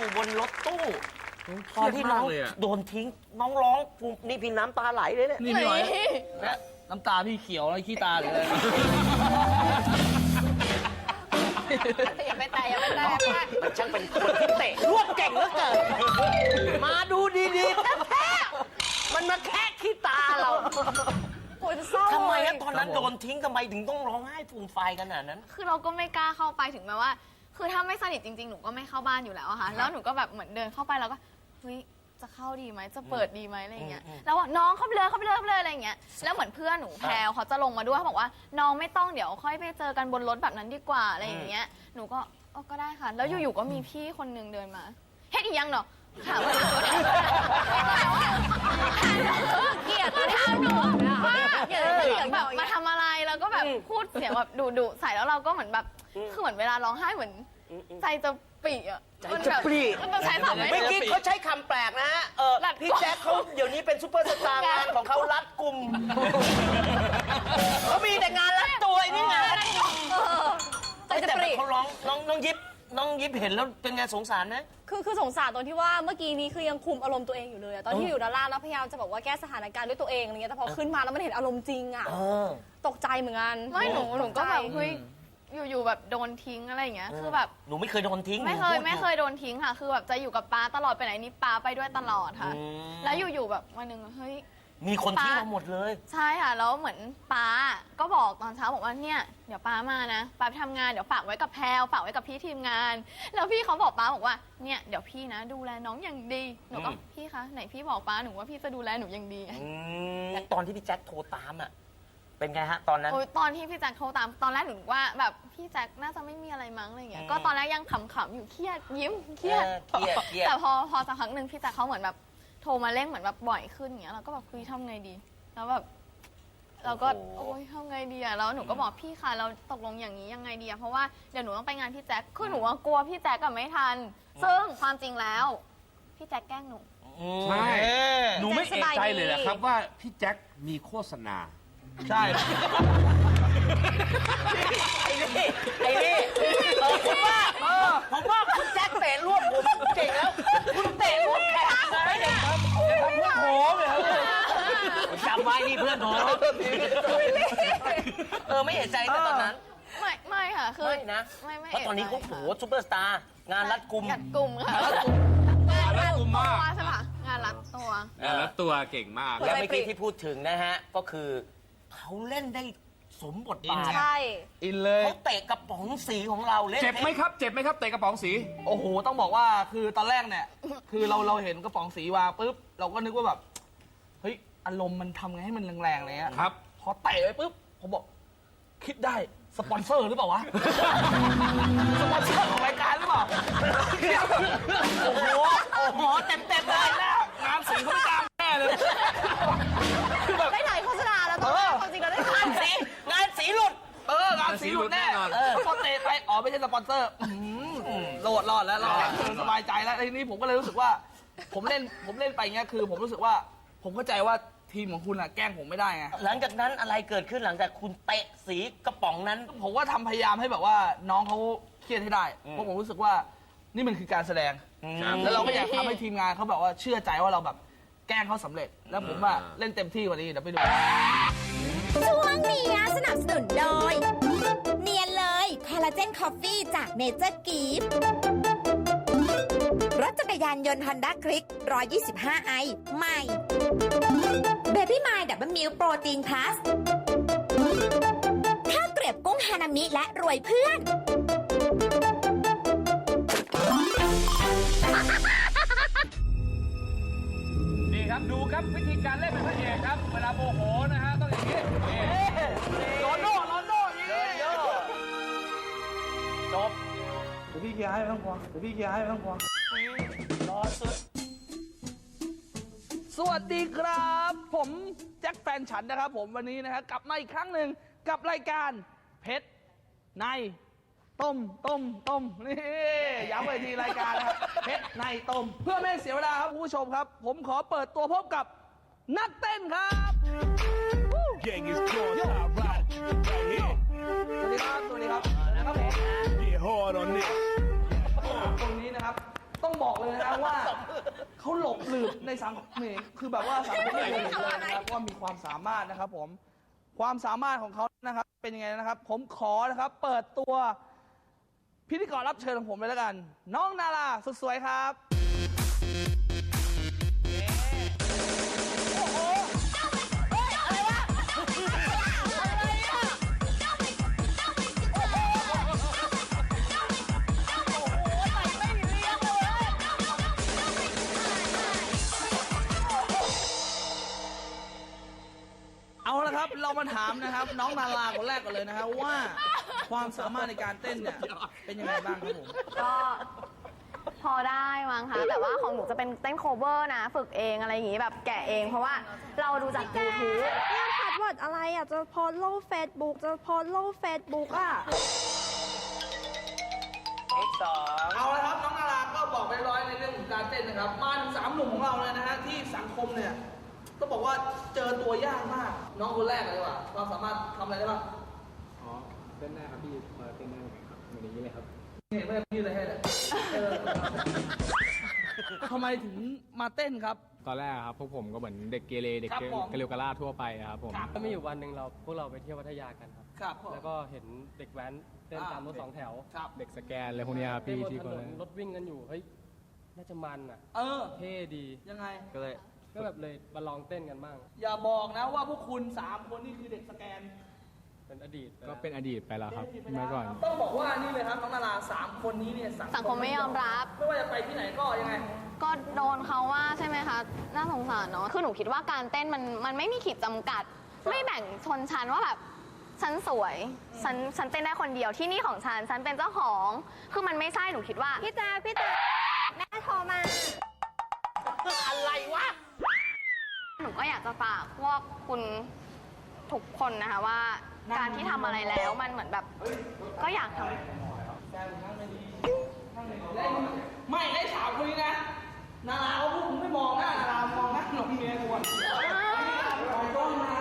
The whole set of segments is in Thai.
อยู่บนรถตู้เคตอนรียดที่น้มาอกงเลยอะ โดนทิ้งน้องร้องฟูมนี่พี่น้ำตาไหลเลยเนี่ยนี่พี่หน่อยนะน้ำตาพี่เขียวแล้วขี้ตาเลยอย่าไปแตะอย่าไปแตะมันช่างเป็นคนที่เตะรวดเก่งเหลือเกินมาดูดีๆแท้ๆมันมาแค่ขี้ตาเราปวดเศร้าทำไมเลอะยตอนนั้นโดนทิ้งทำไมถึงต้องร้องไห้ฟูมไฟายขนาดนั้น คือเราก็ไม่กล้าเข้าไปถึงแม้ว่า คือถ้าไม่สนิทจริงๆ หนูก็ไม่เข้าบ้านอยู่แล้วอะค่ะ แล้วหนูก็แบบเหมือนเดินเข้าไปแล้วก็เฮ้ยจะเข้าดีไหมจะเปิดดีไหมอะไรอย่างเงี้ยอืมอืมแล้วบอกน้องเข้าไปเลยเข้าไปเลยเข้าไปเลยอะไรอย่างเงี้ย แล้วเหมือนเพื่อนหนูแพลวเขาจะลงมาด้วยเขาบอกว่าน้องไม่ต้องเดี๋ยวค่อยไปเจอกันบนรถแบบนั้นดีกว่าอะไรอย่างเงี้ย หนูก็เออก็ได้ค่ะ แล้วอยู่ๆก็มีพี่คนนึงเดินมาเฮ็ดอีกยังเนาะ ถามว่าเกลียดถามหนูว่าเกลียดเกลียดแบบมาทำอะไรแล้วก็แบบพูดเสียงแบบดุๆใส่แล้วเราก็เหมือนแบบคือเหมือนเวลาร้องไห้เหมือนใจจะปีอะใจจะปริมันแบบใช้ศัพท์ไม่เมื่อถูกกี้เขาใช้คำแปลกนะฮะเออรัดพี่แจ็คเขาเดี๋ยวนี้เป็นซูเปอร์สตาร์งานของเขารัดกลุ่มเขามีแต่งานรัดตัวไอ้นี่งานรัดกลุ่มใจจะแต่ปริเขาร้องน้องน้องยิบ น้องยิบเห็นแล้วเป็นไงสงสารไหม คือคือสงสารตรงที่ว่าเมื่อกี้นี้คือยังคุมอารมณ์ตัวเองอยู่เลยอะตอนที่อยู่ด้านล่างแล้วพยายามจะบอกว่าแก้สถานการณ์ด้วยตัวเองอะไรเงี้ยแต่พอขึ้นมาแล้วมันเห็นอารมณ์จริงอะเออ ตกใจเหมือนกันไม่หนูหนูก็แบบตใจเฮ้ยอยู่ๆแบบโดนทิ้งอะไรอย่างเงี้ยคือแบบ หนูไม่เคยโดนทิ้งไม่เคยไม่เคยโดนทิ้งค่ะ คือแบบจะอยู่กับป้าตลอดไปไหนนี่ป้าไปด้วยตลอดค่ะ อืม แล้วอยู่ๆแบบวันหนึ่งเฮ้ย มีคนทิ้งเราหมดเลย ใช่ค่ะ แล้วเหมือนป้าก็บอกตอนเช้าบอกว่าเนี่ย เดี๋ยวป้ามานะป้าไปทำงานเดี๋ยวฝากไว้กับแพลวฝากไว้กับพี่ทีมงาน แล้วพี่เขาบอกป้าบอกว่าเนี่ยเดี๋ยวพี่นะดูแลน้องอย่างดีหนูก็อืม พี่คะไหนพี่บอกป้าหนูว่าพี่จะดูแลหนูอย่างดีอืมตอนที่พี่แจ็คโทรตามอะ เป็นไงฮะ ตอนนั้น โอ้ยตอนที่พี่แจ็คโทรตามตอนแรกหนูนึกว่าแบบพี่แจ็คน่าจะไม่มีอะไรมั้งอะไรเงี้ยอืม ก็ตอนแรกยังขำๆอยู่เครียดยิ้มเครียดเออเครียดเครียดแต่พอพอสักพักหนึ่งพี่แจ็คเขาเหมือนแบบ โทรมาเร่งเหมือนแบบบ่อยขึ้นอย่างเงี้ยเราก็แบบคุยทำไงดี แล้วแบบเราก็โอ้ยทำไงดีอะแล้วหนูก็บอกพี่คะเราตกลงอย่างนี้ยังไงดีอะเพราะว่าเดี๋ยวหนูต้องไปงานพี่แจ็คคือหนูว่ากลัวพี่แจ็คกับไม่ทัน ซึ่งความจริงแล้วพี่แจ็คแกล้งหนู ใช่เออหนูไม่เอกใจเลยเหรอครับว่าพี่แจ็คมีโฆษณา ใช่ ไอ้นี่ไอ้นี่เออผมว่าเออผมว่า เออไม่เห็นใจแต่ตอนนั้น ไม่ไม่ค่ะคือไม่นะ ไม่ไม่เพราะตอนนี้เขาเะใจโหซูเปอร์สตาร์งานรัดกุม กัดกลุ่มค่ะงานรัดกุมมาก ตัวใช่ปะงานรัดตัวแล้วตัวเก่งมาก แล้วเมื่อกี้ที่พูดถึงนะฮะ ก็คือเขาเล่นได้สมบทบาทใช่ อินเลย เขาเตะกระป๋องสีของเราเล่นเจ็บไหมครับ เจ็บไหมครับเตะกระป๋องสี โอ้โห ต้องบอกว่าคือตอนแรกเนี่ย คือเราเราเห็นกระป๋องสีวางปุ๊บ เราก็นึกว่าแบบ เฮ้ย อารมณ์มันทำไงให้มันแรงๆอะไรเงี้ยครับ พอเตะไปปุ๊บ ผมบอก คิดได้สปอนเซอร์หรือเปล่าวะ สปอนเซอร์ของรายการหรือเปล่า โอ้โห โอ้โห เต็มเต็มๆเลยนะงานสีเขาไม่กล้าแน่เลยคือแบบได้ถ่ายโฆษณาแล้วตอนแรกความจริงเราได้ถ่ายสีงานสีหลุด เออ งานสีหลุดแน่งานสีหลุดแน่นอนเออพอเตะไป อ๋อ ไม่ใช่สปอนเซอร์อื้อหือโหลดรอดแล้วรอดแล้วสบายใจแล้วทีนี้ผมก็เลยรู้สึกว่า ผมเล่น ผมเล่นไปอย่างเงี้ย คือ ผมรู้สึกว่า ผมเข้าใจว่า ทีมของคุณอะแกล้งผมไม่ได้ไงหลังจากนั้นอะไรเกิดขึ้นหลังจากคุณเตะสีกระป๋องนั้น ผมก็ทำพยายามให้แบบว่าน้องเขาเครียดให้ได้อืมเพราะผมรู้สึกว่านี่มันคือการแสดง ครับ แล้วเราก็อยากทำให้ทีมงานเขาแบบว่าเชื่อใจว่าเราแบบแกล้งเขาสำเร็จ แล้วผมว่าเล่นเต็มที่กว่านี้เดี๋ยวไปดู ช่วงนี้สนับสนุนโดย เนียนเลยคอลลาเจนคอฟฟี่จากเนเจอร์กีฟรถจักรยานยนต์ฮอนด้าคลิก 125 ไอ ใหม่ เบบี้มายดับเบิลมิลโปรตีนพลัสข้าวเกรียบกุ้งฮานามิและรวยเพื่อน นี่ครับดูครับวิธีการเล่นเป็นพระเอกครับ เวลาโมโหนะฮะต้องอย่างนี้นี่โรนโดโรนโดอย่างนี้จบเดี๋ยวพี่เคลียร์ให้ไม่ต้องกลัวเดี๋ยวพี่เคลียร์ให้ไม่ต้องกลัวรอสุด สวัสดีครับ ผมแจ็คแฟนฉันนะครับผมวันนี้นะฮะกลับมาอีกครั้งหนึ่งกับรายการเพชรในต้มต้มต้มนี่ย้ำไปทีรายการนะครับเพชรในต้ม เพื่อไม่ให้เสียเวลาครับคุณผู้ชมครับ ผมขอเปิดตัวพบกับนักเต้นครับ Gang is cross, I ride right here. สวัสดีครับสวัสดีครับนะครับผม Get hard on this. ตรงนี้นะครับ ต้องบอกเลยนะว่าเขาหลบหลืบในสังคมเมคือแบบว่าสังคมไม่เคยเห็นเลยนะครับว่ามีความสามารถนะครับ ผม ความสามารถของเขานะครับ เป็นยังไงนะครับ ผมขอนะครับ เปิดตัวพิธีกรรับเชิญของผมเลยแล้วกัน น้องนาราสุดสวยครับ เรามาถามนะครับ น้องนาราคนแรกกันเลยนะครับว่าความสามารถในการเต้นเนี่ยเป็นยังไงบ้างครับผม ก็พอได้มั้งคะแต่ว่าของหนูจะเป็นเต้นโคเวอร์นะ ฝึกเองอะไรอย่างงี้แบบแกะเอง เพราะว่าเราดูจาก YouTube เนี่ยพาสเวิร์ดอะไรอะ จะโพสต์ลงเฟซบุ๊กจะโพสต์ลงเฟซบุ๊กอะสองเอาละครับน้องนาราก็บอกไปร้อยในเรื่องของการเต้นนะครับ มาถึงสามหนุ่มของเราเลยนะฮะที่สังคมเนี่ย ต้องบอกว่าเจอตัวยากมาก น้องคนแรกเลยดีกว่าความสามารถทำอะไรได้บ้างอ๋อเต้นได้ครับพี่มาเต้นได้ไหมครับวันนี้เลยครับเห็นไหมพี่เลยให้เลยเออทำไมถึงมาเต้นครับ ตอนแรกอะครับพวกผมก็เหมือนเด็กเกเรเด็กครับผมกระเรวกระลาดทั่วไปอะครับผมครับก็มีอยู่วันหนึ่งเราพวกเราไปเที่ยวพัทยากันครับ ครับผม แล้วก็เห็นเด็กแว้นเต้นตามรถสองแถวครับ เด็กสแกนอะไรพวกเนี้ยครับเต้นพี่บนที่ถก็นเลนยรถวิ่งกันอยู่เฮ้ยน่าจะมันอะ เออ เท่ดียังไง ก็เลย ก็แบบเลยมาลองเต้นกันบ้าง อย่าบอกนะว่าพวกคุณสามคนนี่คือเด็กสแกนเป็นอดีตก็เป็นอดีตไปแล้วครับเมื่อก่อน ต้องบอกว่านี่เลยครับน้องนาราสามคนนี้เนี่ยสังคมไม่ยอมรับ ไม่ว่าจะไปที่ไหนก็ยังไงก็โดนเขาว่าใช่ไหมคะ น่าสงสารเนาะ คือหนูคิดว่าการเต้นมันมันไม่มีขีดจำกัด ไม่แบ่งชนชั้นว่าแบบฉันสวย ฉันฉันเต้นได้คนเดียวที่นี่ของฉัน ฉันเป็นเจ้าของ คือมันไม่ใช่หนูคิดว่า พี่แจ๊คพี่แจ๊คแม่โทรมา อะไรวะ หนูก็อยากจะฝากพวกคุณทุกคนนะคะว่า การที่ทำอะไรแล้วมันเหมือนแบบ ก็อยากทำไม่ได้สามคนนี้นะ นาราเขาพูดผมไม่มองหน้านารา มองหน้าหนุ่มเมียกวนมองกล้องนะ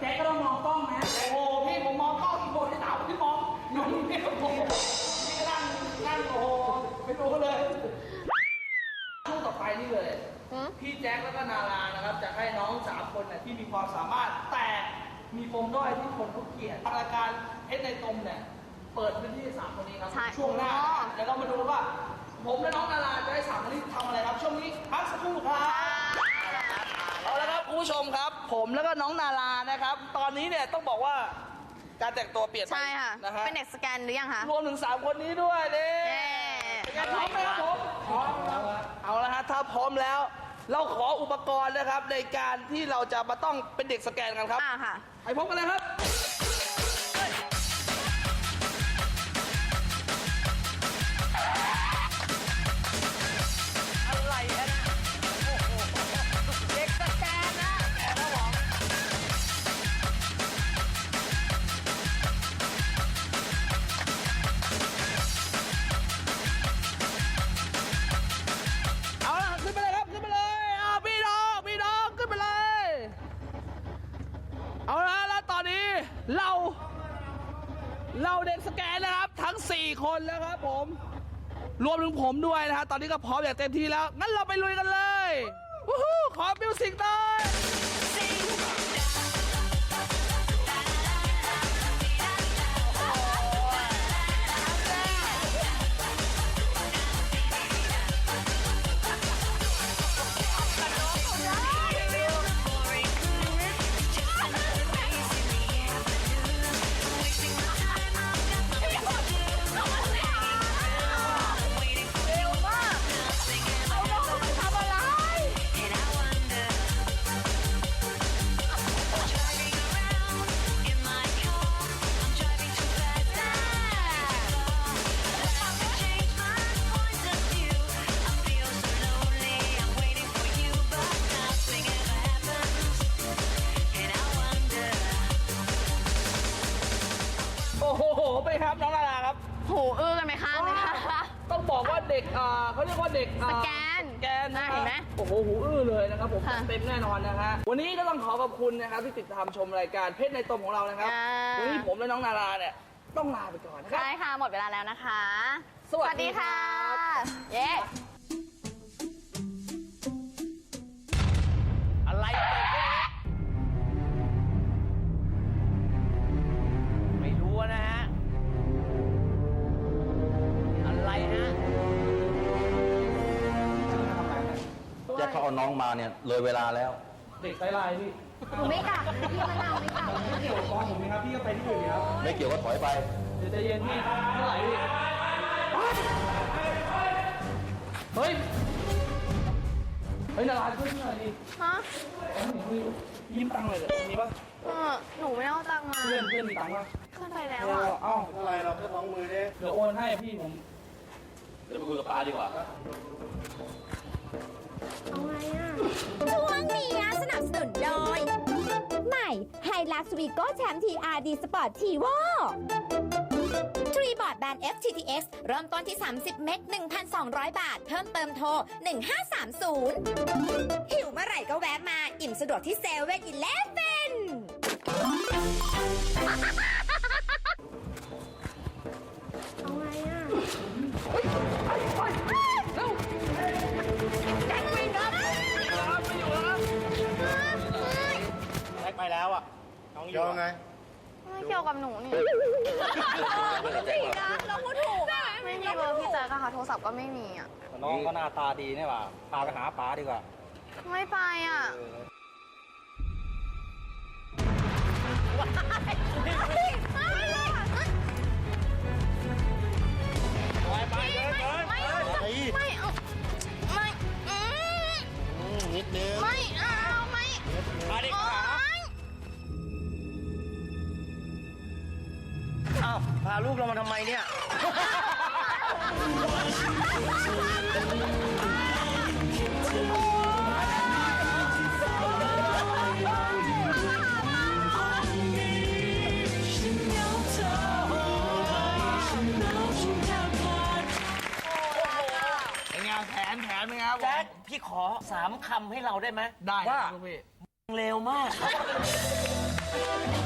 แจ๊คก็ต้องมองกล้องนะ โอ้โหพี่ผมมองกล้องอีกคนที่สามที่มองหนุ่มเมียผมนี่ก็นั่งนั่งโอ้โหไปดูเขาเลยช่วงต่อไปนี่เลย หือ พี่ แจ็คแล้วก็นารานะครับจะให้น้องสามคนเนี่ยที่มีความสามารถแต่มีปมด้อยที่คนเขาเกลียดทางรายการเพชรในตมเนี่ยเปิดพื้นที่ให้สามคนนี้ครับ ใช่ช่วงหน้านะครับเดี๋ยวเรามาดูว่า ผมและน้องนาราจะให้สามคนนี้ทำอะไรครับ ช่วงนี้พักสักครู่ครับ เอาละครับคุณผู้ชมครับ ผมแล้วก็น้องนารานะครับ ตอนนี้เนี่ยต้องบอกว่าการแต่งตัวเปลี่ยนไปใช่ค่ะ นะฮะเป็นเด็กสแกนหรือยังคะ รวมถึงสามคนนี้ด้วยนี่เย้ เป็นไงพร้อมไหมครับผมพร้อมครับเอาละฮะถ้าพร้อมแล้ว เราขออุปกรณ์นะครับในการที่เราจะมาต้องเป็นเด็กสแกนกันครับ อ่าค่ะ ไปพบกันเลยครับ คนแล้วครับผม รวมถึงผมด้วยนะฮะตอนนี้ก็พร้อมอย่างเต็มที่แล้ว งั้นเราไปลุยกันเลย วู้ฮู้ขอมิวสิกหน่อย นะครับผมค่ะเต็มแน่นอนนะฮะวันนี้ก็ต้องขอขอบคุณนะครับที่ติดตามชมรายการเพชรในตมของเรานะครับอ่าวันนี้ผมและน้องนาราเนี่ยต้องลาไปก่อนนะครับใช่ค่ะ หมดเวลาแล้วนะคะ สวัสดีครับเย้ น้องมาเนี่ยเลยเวลาแล้ว เด็กไซไลน์พี่หนูไม่กลับพี่มะนาวไม่กลับไม่เกี่ยวกับกองผมนะครับพี่ก็ไปที่อื่นครับไม่เกี่ยวก็ถอยไป เดี๋ยวใจเย็นพี่เท่าไหร่พี่เฮ้ยเฮ้ยนาราช่วยหน่อยดิฮะยิ้มตังค์เลยเหรอมีปะเออหนูไม่เอาตังค์มา เพื่อนเพื่อนมีตังค์ปะขึ้นไปแล้วเออะอเอ้าอะไรเราแค่สองมือเด้เดี๋ยวโอนให้พี่ผมเดี๋ยวไปคุยกับป้าดีกว่า เอาไงอะ ช่วงนี้สนับสนุนโดย ใหม่ไฮลักซ์วีโก้แชมป์ทีอาร์ดีสปอร์ตทีวอทรีบอร์ดแบน FTTX เริ่มต้นที่ 30 เมก1,200 บาท เพิ่มเติมโทร 1530 หิวเมื่อไหร่ก็แวะมา อิ่มสะดวกที่เซเว่นอีเลฟเว่นเอาไงอะ แท็กไปแล้วอะน้องอยู่ไง ไม่เกี่ยวกับหนูนี่จริงนะเราพูดถูกอะไม่มีเบอร์พี่แจ๊คอะค่ะ โทรศัพท์ก็ไม่มีอะน้องก็หน้าตาดีนี่หว่าพาไปหาป๋าดีกว่า ไม่ไปอะไปเดินเดินไม่เอาไม่เอาไม่อืมนิดนึงไม่เอาไม่าดิโอ๊ขายอ้าวพาลูกเรามาทำไมเนี่ย เป็นไงแผนแผนเป็นไงครับผมแจ็คพี่ขอสามคำให้เราได้ไหมได้คว่ารับลูกพี่เร็วมาก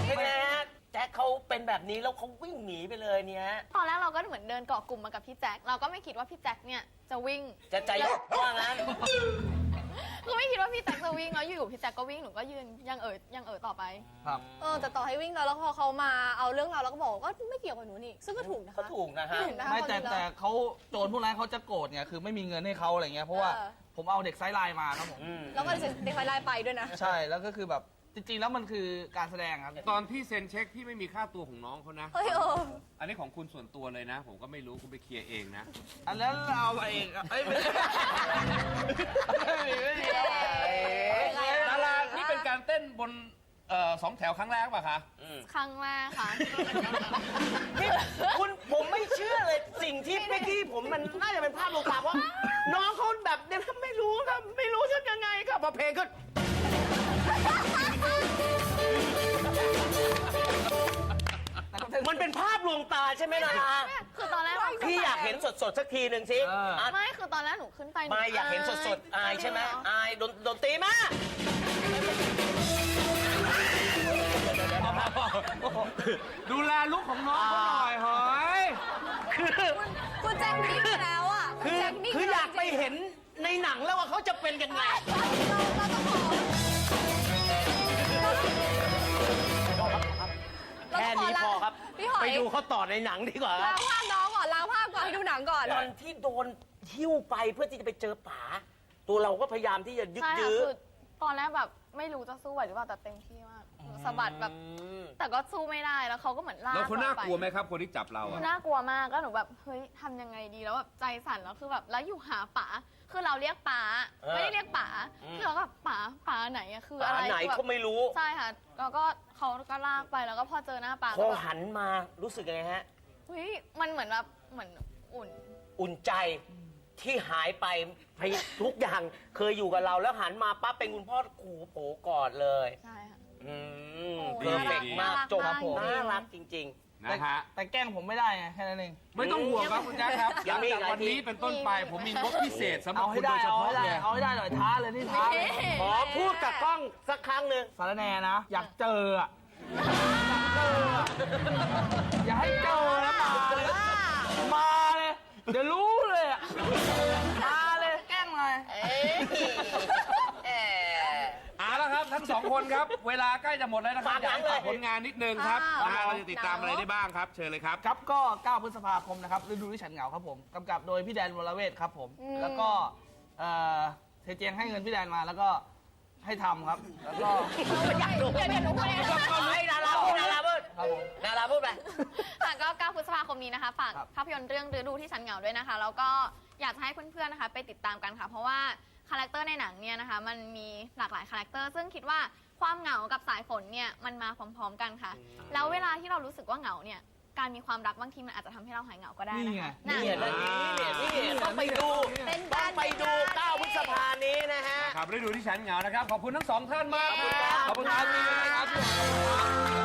เป็นไงฮะ แจ็คเขาเป็นแบบนี้แล้วเขาวิ่งหนีไปเลยเนี่ย ตอนแรกเราก็เหมือนเดินเกาะกลุ่มมากับพี่แจ๊คเราก็ไม่คิดว่าพี่แจ๊คเนี่ยจะวิ่งจะใจว่างั้น คือไม่คิดว่าพี่แจ๊คจะวิ่งแล้วอยู่ๆพี่แจ๊คก็วิ่งหนูก็ยืนยังเอ๋ยยังเอ๋ยต่อไป ครับ เออแต่ต่อให้วิ่งแล้วแล้วพอเขามาเอาเรื่องเราแล้วก็บอกว่าก็ไม่เกี่ยวกับหนูนี่ซึ่งก็ถูกนะคะ ก็ถูกนะฮะ เห็นนะคะไม่แต่ความจริงแต่แล้วเขาโจรพวกนั้นเขาจะโกรธไงคือไม่มีเงินให้เขาอะไรเงี้ยเพราะว่าเออ ผมเอาเด็กไซส์ไลน์มาครับผมแล้วก็เด็กไฟไลน์ไปด้วยนะ ใช่แล้วก็คือแบบ จริงๆ แล้วมันคือการแสดงครับ ตอนพี่เซ็นเช็คพี่ไม่มีค่าตัวของน้องเขานะ เฮ้ยโอ้อันนี้ของคุณส่วนตัวเลยนะ ผมก็ไม่รู้คุณไปเคลียร์เองนะ อันนั้นเราเอาเองอะเอ้ยไม่ได้ไม่มีไม่มีเอาเองดารานี่เป็นการเต้นบนเอ่อสองแถวครั้งแรกป่ะคะ ครั้งแรกค่ะ นี่คุณผมไม่เชื่อเลยสิ่งที่เมื่อกี้ผมมันน่าจะเป็นภาพลวงตาเพราะน้องเขาแบบเนี่ยไม่รู้ครับไม่รู้จะยังไงครับพอเพลงก็ มันเป็นภาพลวงตาใช่ไหมล่ะคือตอนแรกเราพี่อยากเห็นสดๆสักทีหนึ่งสิอะไม่คือตอนแรกหนูขึ้นไปหนูไม่อยากเห็นสดๆอายใช่ไหมอายโดนโดนตีมา ดูแลลุกของน้องเขาหน่อยเฮ้ยคือคุณแจ็คนิ่งไปแล้วอะคือแจ็คนิ่งคืออยากไปเห็นในหนังแล้วว่าเขาจะเป็นยังไง เราต้องขอแค่นี้พอครับ พี่หอยไปดูเขาต่อในหนังดีกว่าครัล้าบงภาพน้องก่อนล้างภาพก่อนให้ดูหนังก่อน ตอนที่โดนหิ้วไปเพื่อที่จะไปเจอป๋าตัวเราก็พยายามที่จะยึกใช่ค่ะยื้อคือตอนแรกแบบไม่รู้จะสู้ไหวหรือเปล่าแต่เต็มที่มากหนูสะบัดแบบมแต่ก็สู้ไม่ได้แล้วเขาก็เหมือนลากแล้วเขาน่ากลัวไหมเรครับ คนที่จับเราไปอะน่ากลัวมากก็หนูแบบเฮ้ยทำยังไงดีแล้วแบบใจสั่นแล้วคือแบบแล้วอยู่หาป๋าคือเราเรียกป๋าเออไม่ได้เรียกป๋าอืม คือเราก็ป๋าป๋าไหนอะคือป๋าอะไรไหนคือแบบก็ไม่รู้ ใช่ค่ะแล้วก็ เขาก็ลากไปแล้วก็พอเจอหน้าป๋าพก็อแบบหันมารู้สึกยังไงฮะ เฮ้ยมันเหมือนแบบเหมือนอุ่น อุ่นใจที่หายไปพยทุกอย่างเคยอยู่กับเราแล้วหันมาปั๊บเป็นคุณพ่อขู่โผกอดเลย ใช่ค่ะ อืมโอ้เพอร์เฟกน่ารักมากน่ารักจบมากจริงน่ารักจริง นะฮะ แต่แกล้งผมไม่ได้ไงแค่นั้นเอง ไม่ต้องห่วงครับคุณแจ๊คครับหยัลังงมีจากหลายวันนี้ทีเป็นต้นไปผมมีงบพิเศษสำหรับเอาให้คุณโดได้ยเฉเอาพาะให้ได้เลยเอาให้ได้หน่อยท้าเลยนี่ท้าเลยๆขอพูดกับกล้องสักครั้งหนึ่งสารแหนนะ อยากเจออะอยากเจออะอย่าให้เจอนะมาเลยมาเลยเดี๋ยวรู้ สองคนครับ เวลาใกล้จะหมดแล้วนะครับฝากหนังเลยฝากผลงานนิดนึงครับอ้าวนะฮะเราจะติดตามอะไรได้บ้างครับ เชิญเลยครับ ครับก็ 9 พฤษภาคมนะครับฤดูที่ฉันเหงาครับผมกำกับโดยพี่แดนวรเวทครับผมแล้วก็เอ่อเทเจงให้เงินพี่แดนมาแล้วก็ให้ทำครับ แล้วก็อยากดูเดี๋ยวเดี๋ยวหนูพูดเองให้ดาราพูดดาราพูดครับผมดาราพูดไป ค่ะก็ 9 พฤษภาคมนี้นะคะ ฝากครับ ภาพยนตร์เรื่องฤดูที่ฉันเหงาด้วยนะคะ แล้วก็อยากจะให้เพื่อนๆ นะคะ ไปติดตามกันค่ะ เพราะว่าคาแรคเตอร์ในหนังเนี่ยนะคะมันมีหลากหลายคาแรคเตอร์ซึ่งคิดว่าความเหงากับสายฝนเนี่ยมันมาพร้อมๆกันค่ะ แล้วเวลาที่เรารู้สึกว่าเหงาเนี่ยการมีความรักบางทีมันอาจจะทำให้เราหายเหงาก็ได้นี่นะไงคะนี่เห็นแล้วนี่เนี่ยนี่ต้องไปดูเป็นต้กาองร ไปดู9พฤษภานี้นะฮะ ครับฤดูที่ฉันเหงานะครับ ขอบคุณทั้งสองท่านมากขอบคุณครับ ขอบคุณครับ